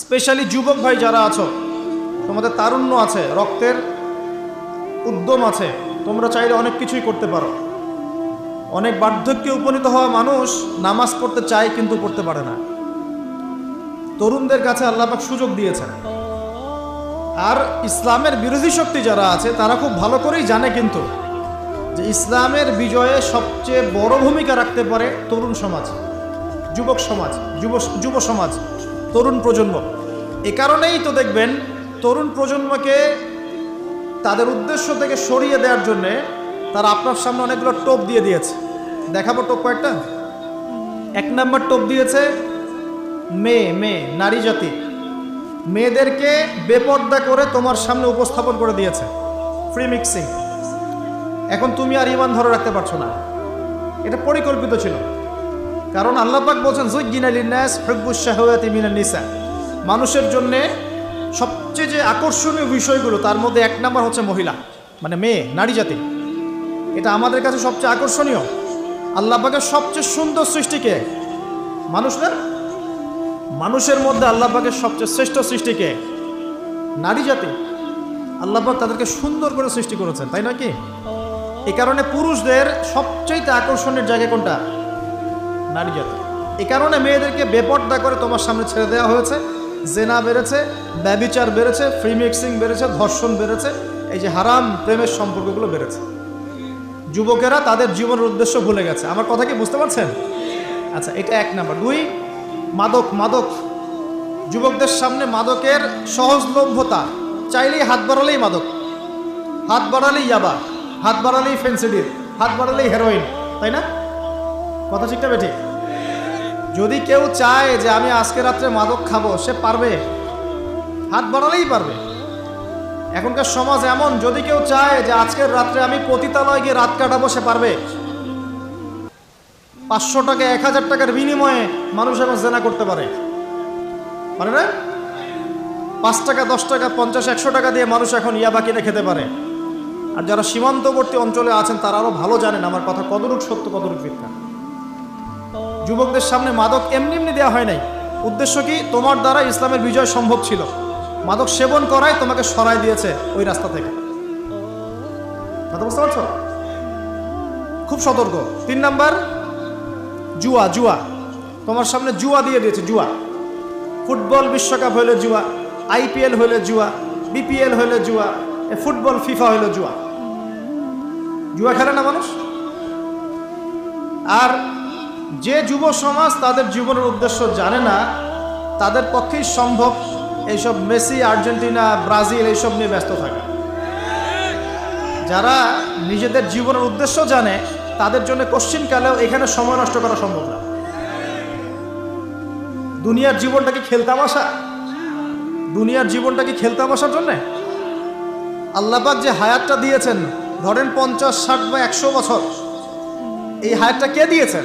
Specially যুবক ভাই যারা আছো, তোমাদের তারুণ্য আছে, রক্তের উদ্যম আছে, তোমরা চাইলে অনেক কিছুই করতে পারো। অনেক বার্ধক্যে উপনীত হওয়া মানুষ নামাজ পড়তে চায় কিন্তু পড়তে পারে না। তরুণদের কাছে আল্লাপাক সুযোগ দিয়েছেন। আর ইসলামের বিরোধী শক্তি যারা আছে, তারা খুব ভালো করেই জানে কিন্তু যে ইসলামের বিজয়ে সবচেয়ে বড় ভূমিকা রাখতে পারে তরুণ সমাজ, যুবক সমাজ, যুব যুব সমাজ। তরুণ প্রজন্ম। এ কারণেই তো দেখবেন তরুণ প্রজন্মকে তাদের উদ্দেশ্য থেকে সরিয়ে দেওয়ার জন্যে তারা আপনার সামনে অনেকগুলো টোপ দিয়ে দিয়েছে। দেখাবো টোপ কয়েকটা। এক নম্বর টোপ দিয়েছে মেয়ে মেয়ে, নারী জাতি। মেয়েদেরকে বেপর্দা করে তোমার সামনে উপস্থাপন করে দিয়েছে। ফ্রি মিক্সিং এখন তুমি আর ইমান ধরে রাখতে পারছ না। এটা পরিকল্পিত ছিল। কারণ আল্লাহ পাক বলছেন জুজ্জিনালিনাস মিনান নিসা। মানুষের জন্যে সবচেয়ে যে আকর্ষণীয় বিষয়গুলো, তার মধ্যে এক নাম্বার হচ্ছে মহিলা মানে মেয়ে, নারী জাতি। এটা আমাদের কাছে সবচেয়ে আকর্ষণীয়। আল্লাহ পাকের সবচেয়ে সুন্দর সৃষ্টিকে মানুষ না মানুষের মধ্যে আল্লাহ পাকের সবচেয়ে শ্রেষ্ঠ সৃষ্টিকে নারী জাতি, আল্লাহ পাক তাদেরকে সুন্দর করে সৃষ্টি করেছেন, তাই না কি? এই কারণে পুরুষদের সবচাইতে আকর্ষণের জায়গা কোনটা? নারী জাতি। এই কারণে মেয়েদেরকে বেপর্দা করে তোমার সামনে ছেড়ে দেওয়া হয়েছে। জেনা বেড়েছে, ব্যবিচার বেড়েছে ফ্রি মিক্সিং বেড়েছে, ধর্ষণ বেড়েছে, এই যে হারাম প্রেমের সম্পর্কগুলো বেড়েছে। যুবকেরা তাদের জীবনের উদ্দেশ্য ভুলে গেছে। আমার কথা কি বুঝতে পারছেন? আচ্ছা এটা এক নাম্বার। দুই, মাদক মাদক। যুবকদের সামনে মাদকের সহজলভ্যতা। চাইলেই হাত বাড়ালেই মাদক। হাত বাড়ালেই ইয়াবা। হাত বাড়ালেই ফেন্সিডিল। হাত বাড়ালেই হেরোইন। তাই না? কথা ঠিকটা বেঠি? যদি কেউ চায় যে আমি আজকে রাত্রে মাদক খাব, সে পারবে? হাত বাড়ালেই পারবে। এখনকার সমাজ এমন, যদি কেউ চায় যে আজকের রাত্রে আমি পতিতালয় গিয়ে রাত কাটাবো, সে পারবে। পাঁচশো টাকা, এক হাজার টাকার বিনিময়ে মানুষ এখন জেনা করতে পারে। পারে না? পাঁচ টাকা, দশ টাকা, পঞ্চাশ, একশো টাকা দিয়ে মানুষ এখন ইয়াবা কিনে খেতে পারে। আর যারা সীমান্তবর্তী অঞ্চলে আছেন, তারা আরও ভালো জানেন, আমার কথা কতটুক সত্য, কতটুক মিথ্যা। যুবকদের সামনে মাদক এমনি এমনি দেওয়া হয় নাই। উদ্দেশ্য কি? তোমার দ্বারা ইসলামের বিজয় সম্ভব ছিল। মাদক সেবন করায় তোমাকে সরাই দিয়েছে ওই রাস্তা থেকে। কথা বুঝতে পারছ? খুব সতর্ক। তিন নাম্বার, জুয়া জুয়া। তোমার সামনে জুয়া দিয়ে দিয়েছে, জুয়া। ফুটবল বিশ্বকাপ হইলে জুয়া, আইপিএল হইলে জুয়া, বিপিএল হইলে জুয়া ফুটবল, ফিফা হইলে জুয়া। জুয়া খেলে না মানুষ? আর যে যুব সমাজ তাদের জীবনের উদ্দেশ্য জানে না, তাদের পক্ষেই সম্ভব এইসব মেসি, আর্জেন্টিনা, ব্রাজিল এইসব নিয়ে ব্যস্ত থাকা। যারা নিজেদের জীবনের উদ্দেশ্য জানে, তাদের জন্য কোশ্চিনকালেও এখানে সময় নষ্ট করা সম্ভব না। দুনিয়ার জীবনটা কি খেলতামাশা দুনিয়ার জীবনটা কি খেলতামাশার জন্যে। আল্লাপাক যে হায়াতটা দিয়েছেন, ধরেন পঞ্চাশ, ষাট বা একশো বছর, এই হায়াতটা কে দিয়েছেন?